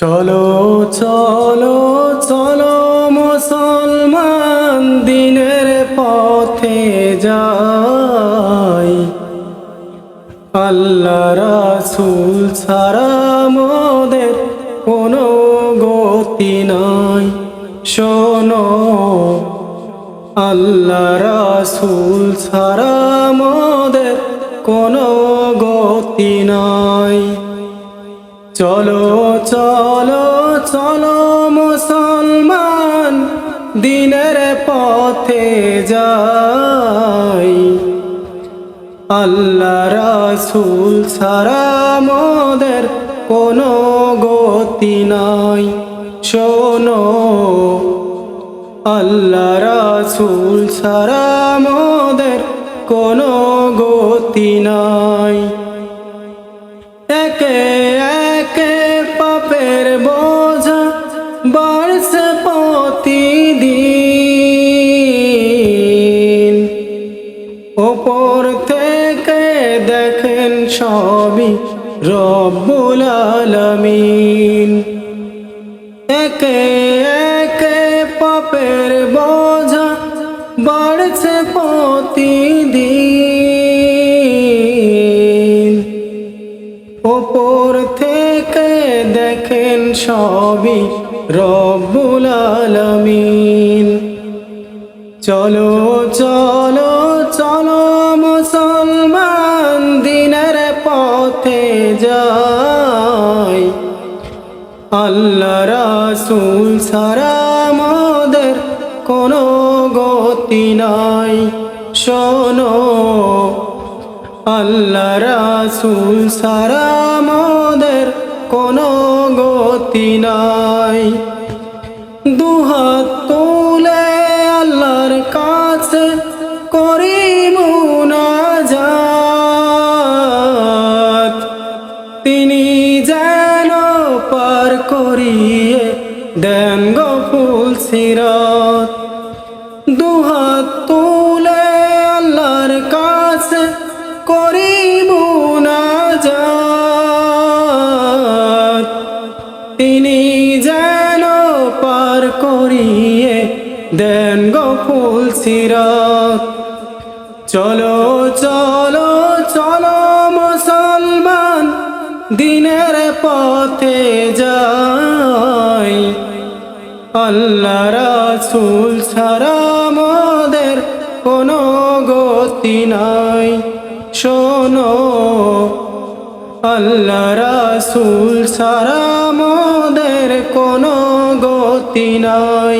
চলো চলো চলো মুসলমান দিনের পথে যাই। আল্লাহ রাসূল ছাড়া মোদের কোনো গতি নাই। শোনো, আল্লাহ রাসূল ছাড়া মোদের কোনো গতি নাই। চলো চলো চলো মুসলমান, দিনের পথে যাই। আল্লাহ রাসূল ছাড়া মোদের কোনো গতি নাই। শোনো, আল্লাহ রাসূল ছাড়া মোদের কোনো গতি নাই। দেখেন সবই রব্বুল আলামিন। একে একে পাপের বোঝা বাড়ছে প্রতিদিন। ওপর থেকে দেখেন সবই রব্বুল আলামিন। চলো চলো। আল্লাহ রাসূল সারা মোদের কোনো গতি নাই। শোনো, আল্লাহ রাসূল সারা মোদের কোনো গতি নাই। দুহাত তুলে আল্লাহর কাছে করি মুনাজাত তিনি যেন পার করিয়ে দেন গো ফুল সিরাত। দুহাত তুলে আল্লাহর কাছে করি মুনাজাত তিনি যেন পার করিয়ে দেন গো ফুল সিরাত। চলো চলো দিনের পথে যাই। আল্লাহ রাসূল ছাড়া মোদের কোনো গতি নাই। শোনো, আল্লাহ রাসূল ছাড়া মোদের কোনো গতি নাই।